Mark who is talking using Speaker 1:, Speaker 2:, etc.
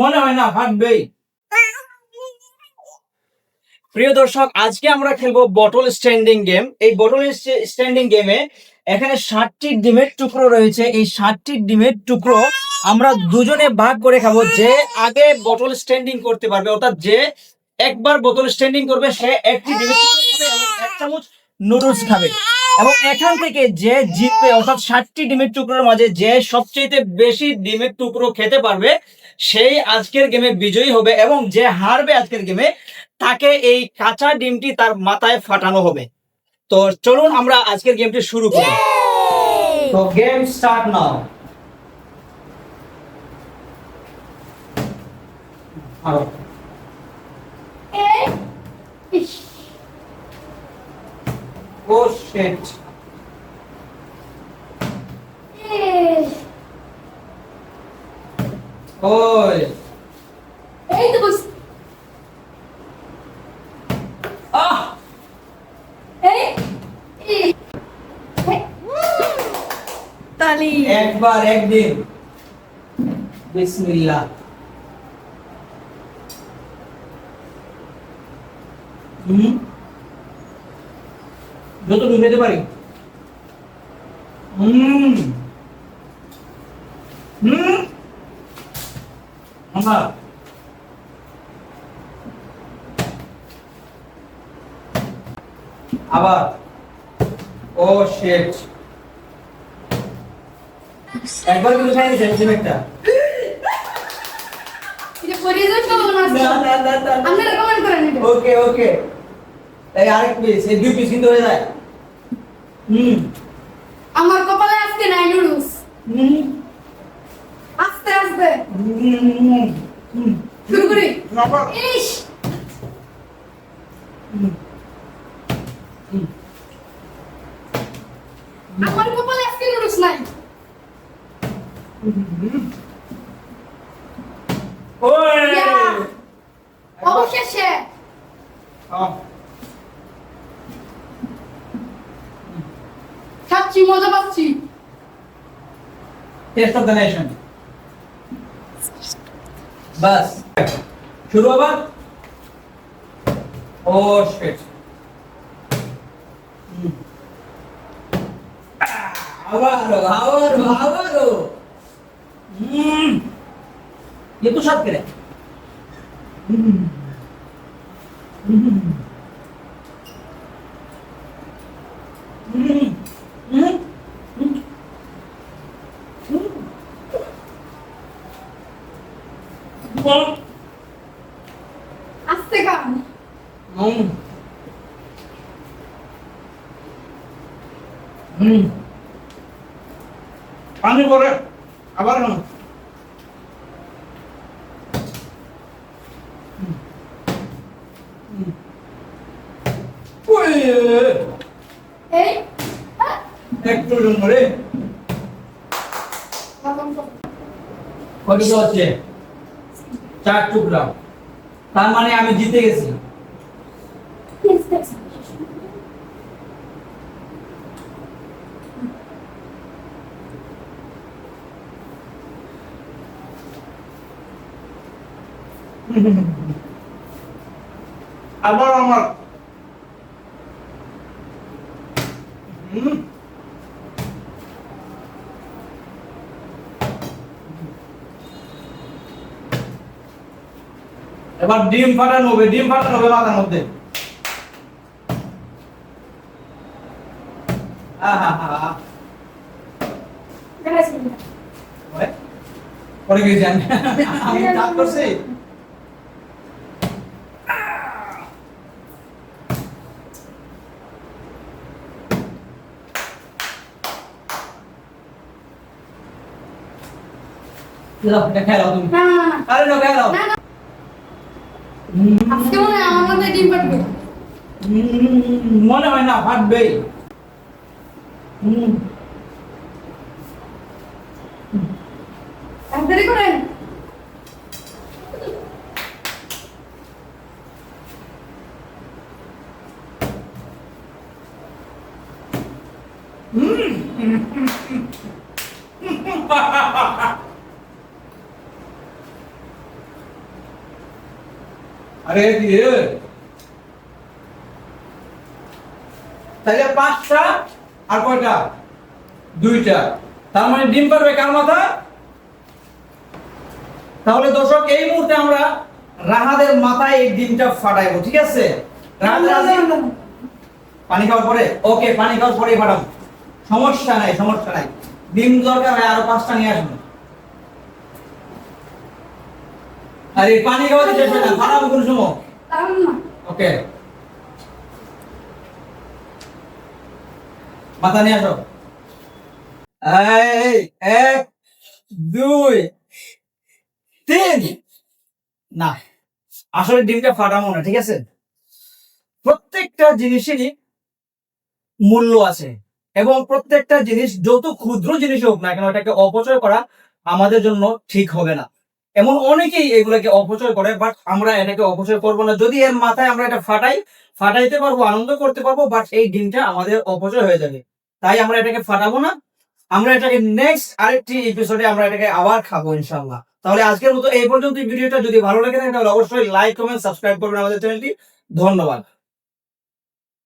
Speaker 1: মনে হয় না ফাটবেই প্রিয় দর্শক, আজকে আমরা খেলব বটল স্ট্যান্ডিং গেম এই বটল স্ট্যান্ডিং গেমে এখানে ষাটটি ডিমের টুকরো রয়েছে। এই ষাটটি ডিমের টুকরো আমরা দুজনে ভাগ করে খাব। যে আগে বটল স্ট্যান্ডিং করতে পারবে, অর্থাৎ যে একবার বোতল স্ট্যান্ডিং করবে, সে একটি ডিমের টুকরো খাবে এবং এক চামচ নুডলস খাবে। এবং এখান থেকে যে জিতবে অর্থাৎ ষাটটি ডিমের টুকরোর মাঝে যে সবচেয়ে বেশি ডিমের টুকরো খেতে পারবে সেই আজকের গেমে বিজয়ী হবে এবং যে হারবে আজকের গেমে তাকে এই কাঁচা ডিমটি তার মাথায় ফাটানো হবে। তো চলুন আমরা আজকের গেমটি শুরু করি। তো গেম স্টার্ট নাও আরও। শিট ওই।
Speaker 2: এই তো বস
Speaker 1: আহ!
Speaker 2: এই। এই। তালি।
Speaker 1: একবার একদিন। বিসমিল্লাহ। হুম? যত ঢুকাতে পারি। হুম। হুম। আমরা আবার ও শেট একবার কিন্তু খাই না না না
Speaker 2: আপনারা কমেন্ট করে নিবেন।
Speaker 1: ওকে ওকে। এই আরেক পিস এই দুই পিস কিন্তু হয়ে যায়। হুম।
Speaker 2: আমার কপালে আজকে নাই নুডলস।
Speaker 1: হুম।
Speaker 2: আস্তে আস্তে
Speaker 1: হুম
Speaker 2: শুরু করি। আমার কপালে আজকে নুডলস নাই।
Speaker 1: ওই
Speaker 2: খাচ্ছি মজা পাচ্ছি
Speaker 1: টেস্ট অফ দ্য নেশন বাস শুরু আবার ও শিট আবারও আবারও আবারও হুম ये तो साथ करे হুম হুম
Speaker 2: আস্তে খান
Speaker 1: পানি পরে আবার কেন একটু রে
Speaker 2: গরম করো।
Speaker 1: কতটা হচ্ছে চার টুকরা। তার মানে আমি জিতে গেছি। আবার আমার। হুম? এবার ডিম ফাটানো হবে ডিম ফাটানো হবে মাথার মধ্যে। পরে আমি। চাপ করছি। নাও তুমি। আরে খেয়ে
Speaker 2: না না আজকে মনে হয় আমার মধ্যে ডিম
Speaker 1: হুম, মনে হয় না ফাটবেই হুম
Speaker 2: তাড়াতাড়ি করেন
Speaker 3: আরে
Speaker 1: তাহলে পাঁচটা
Speaker 3: আর কয়টা? দুইটা।
Speaker 1: তার মানে ডিম পারবে কার মাথা? তাহলে দর্শক এই মুহূর্তে আমরা রাহাদের মাথায় এই ডিমটা ফাটাইবো ঠিক আছে? পানি খাওয়ার পরে? ওকে পানি খাওয়ার পরে ফাটাবো। সমস্যা নাই সমস্যা নাই। ডিম দরকার হয় আরও পাঁচটা নিয়ে আসব আরে পানি খাওয়াতে হয় না ফাটাবো কোন সময়। ওকে। মাথা নিয়ে আসো। এই এক দুই তিন। না আসলে ডিমটা ফাটাবো না ঠিক আছে? প্রত্যেকটা জিনিসেরই মূল্য আছে এবং প্রত্যেকটা জিনিস যত ক্ষুদ্র জিনিস হোক না কেন এটাকে অপচয় করা আমাদের জন্য ঠিক হবে না। এমন অনেকেই এগুলোকে অপচয় করে বাট আমরা এটাকে অপচয় করব না। যদি এর মাথায় আমরা এটা ফাটাই, ফাটাইতে পারব, আনন্দ করতে পারব বাট এই ডিমটা আমাদের অপচয় হয়ে যাবে। তাই আমরা এটাকে ফাটাবো না। আমরা এটাকে নেক্সট আরেকটি এপিসোডে আমরা এটাকে আবার খাব ইনশাল্লাহ তাহলে আজকের মতো এই পর্যন্ত ভিডিওটা যদি ভালো লাগে, তাহলে অবশ্যই লাইক কমেন্ট সাবস্ক্রাইব করবেন আমাদের চ্যানেলটি ধন্যবাদ।